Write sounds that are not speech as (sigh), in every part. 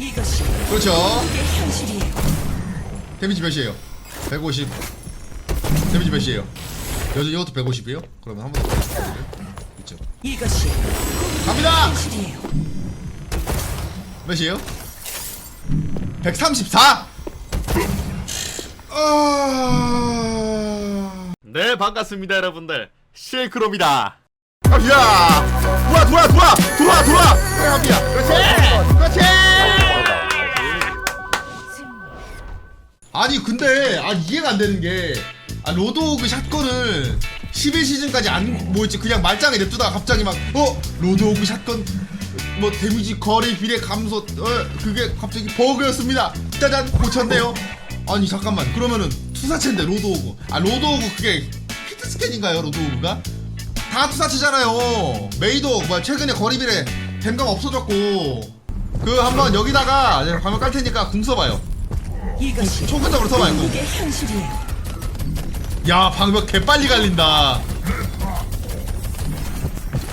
이것이 그렇죠. 데미지 몇이에요? 150. 데미지 몇이에요? 여자 이것도 150이에요? 그러면 한 번 더. 있죠. 이것이 갑니다. 현실이에요. 몇이에요? 134. 아... 네 반갑습니다 여러분들 쉐이크로입니다 야! 돌아 돌아 돌아 돌아 돌아. 갑니다. 그렇지. 그렇지. 아니 근데 아 이해가 안 되는 게 아, 로드오그 샷건을 11시즌까지 안 뭐였지 그냥 말짱에 냅두다가 갑자기 막 어? 로드오그 샷건 뭐 데미지 거리 비례 감소 어 그게 갑자기 버그였습니다. 짜잔 고쳤네요. 아니 잠깐만. 그러면은 투사체인데 로드오그. 아 로드오그 그게 히트 스캔인가요 로드오그가? 다 투사체잖아요. 메이도 뭐 최근에 거리 비례 댐감 없어졌고. 그 한번 여기다가 화면 깔 테니까 궁 써봐요 이것이 초근적으로 써봐요 궁. 이게 현실이에요. 야 방벽 개빨리 갈린다.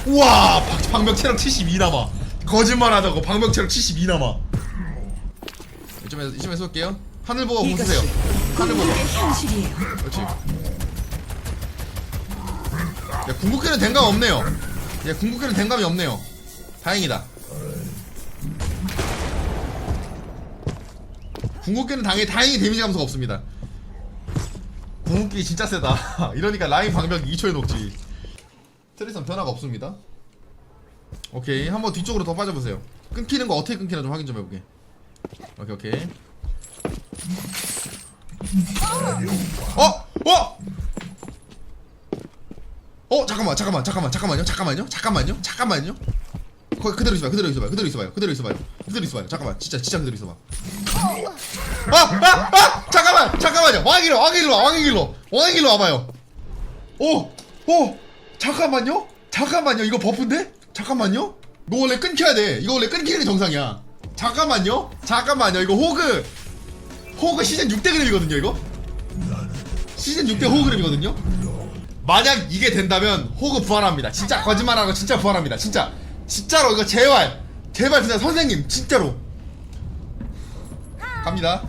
우와 방- 방벽 체력 72 남아. 거짓말 하자고 방벽 체력 72 남아. 이쯤에 이쯤에 쏠게요. 하늘 보고 이것이 하늘 보고. 이게 현실이에요. 그렇지. 야 궁극기는 댕감 없네요. 야 궁극기는 댕감이 없네요. 다행이다 궁극기는 당연히 다행히 데미지 감소가 없습니다. 궁극기 진짜 세다. (laughs) 이러니까 라인 방벽 2초에 녹지. 트레이선 변화가 없습니다. 오케이. 한번 뒤쪽으로 더 빠져보세요. 끊기는 거 어떻게 끊기나 좀 확인 좀 해보게. 오케이 오케이. 어? 어? 어 잠깐만 잠깐만 잠깐만 잠깐만요 잠깐만요 잠깐만요 잠깐만요. 거기 그대로 있어봐요 그대로 있어봐요 그대로 있어봐요 그대로 있어봐요 그대로 있어봐요. 잠깐만 진짜 진짜 그대로 있어봐 아! 아! 아! 잠깐만 잠깐만요. 왕일로 와 왕일로. 왕일로 와봐요. 오! 오! 잠깐만요? 잠깐만요. 이거 버프인데? 잠깐만요? 이거 원래 끊겨야 돼. 이거 원래 끊기는 게 정상이야. 잠깐만요? 잠깐만요. 이거 호그. 호그 시즌 6대 그램이거든요 이거? 시즌 6대 호그 그램이거든요? 만약 이게 된다면 호그 부활합니다. 진짜 거짓말하고 진짜 부활합니다. 진짜. 진짜로 이거 제발. 제발 진짜 선생님 진짜로 갑니다.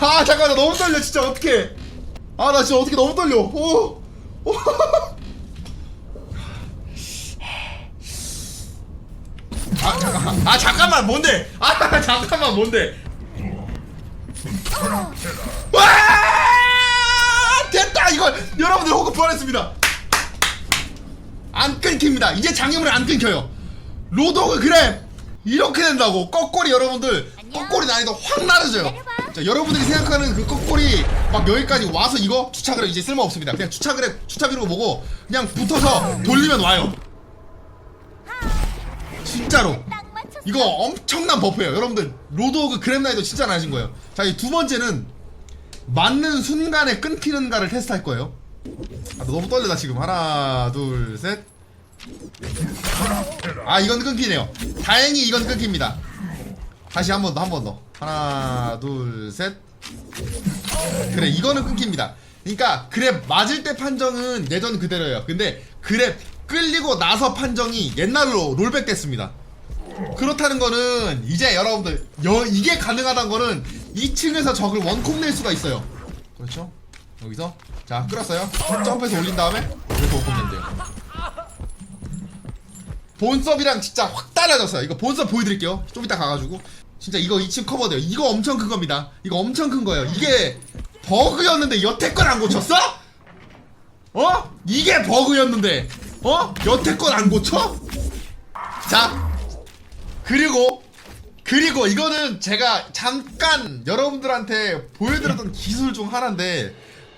아 잠깐 나 너무 떨려 진짜 어떡해. 아나 진짜 어떻게 너무 떨려. 오, 오. 아 잠깐만. 아 잠깐만 뭔데? 아 잠깐만 뭔데? 와! 됐다! 이거 여러분들 호흡 부활했습니다. 안 끊깁니다. 이제 장애물이 안 끊겨요. 로드오그 그래. 이렇게 된다고. 거꾸리 여러분들 거꾸리 난이도 확 낮아져요. 자 여러분들이 생각하는 그 거꾸리 막 여기까지 와서 이거 주차그래 이제 쓸모없습니다. 그냥 주차그래 주차비로 보고 그냥 붙어서 돌리면 와요. 진짜로. 이거 엄청난 버프예요. 여러분들 로드오그 그램나이도 진짜 나신 거예요. 자 이 두 번째는 맞는 순간에 끊기는가를 테스트할 거예요. 아, 나 너무 떨려 나 지금. 하나 둘셋아 아, 이건 끊기네요. 다행히 이건 끊깁니다 다시 한 번 더 한 번 더. 하나 둘 셋. 그래 이거는 끊깁니다. 그러니까 그랩 맞을 때 판정은 예전 그대로예요. 근데 그랩 끌리고 나서 판정이 옛날로 롤백 됐습니다. 그렇다는 거는 이제 여러분들 여, 이게 가능하다는 거는 2층에서 적을 원콤 낼 수가 있어요. 그렇죠? 여기서? 자 끌었어요. 점프해서 올린 다음에 여기서 원콤 낸대요. 본섭이랑 진짜 확 달라졌어요. 이거 본섭 보여드릴게요. 좀 이따 가가지고 진짜 이거 2층 커버돼요 이거 엄청 큰 겁니다 이거 엄청 큰 거예요 이게 버그였는데 여태껏 안 고쳤어? 어? 이게 버그였는데 어? 여태껏 안 고쳐? 자 그리고 그리고 이거는 제가 잠깐 여러분들한테 보여드렸던 기술 중 하나인데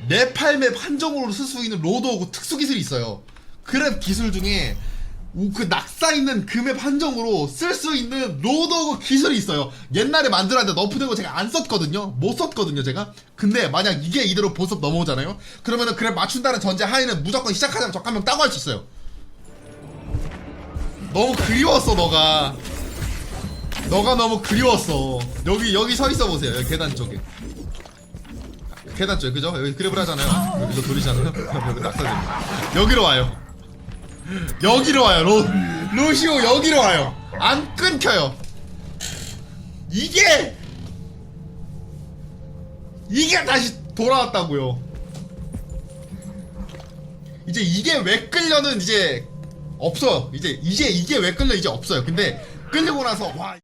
네팔맵 한정으로 쓸 수 있는 로드 오고 특수 기술이 있어요. 그랩 기술 중에 우- 그 낙사 있는 금앱 한정으로 쓸 수 있는 로드오그 기술이 있어요. 옛날에 만들었는데 너프된 거 제가 안 썼거든요. 못 썼거든요, 제가. 근데 만약 이게 이대로 보습 넘어오잖아요. 그러면은 그랩 맞춘다는 전제 하에는 무조건 시작하자면 적한명 따고 할 수 있어요. 너무 그리웠어, 너가. 너가 너무 그리웠어. 여기 여기 서 있어 보세요. 여기 계단 쪽에. 계단 쪽에 그죠? 여기 그랩을 하잖아요. 여기서 돌리잖아요. (laughs) 여기 낙사됩니다. 여기로 와요. 여기로 와요. 로 루시오 여기로 와요. 안 끊겨요. 이게 이게 다시 돌아왔다고요. 이제 이게 왜 끌려는 이제 없어요. 이제 이제 이게 왜 끌려 이제 없어요. 근데 끌리고 나서 와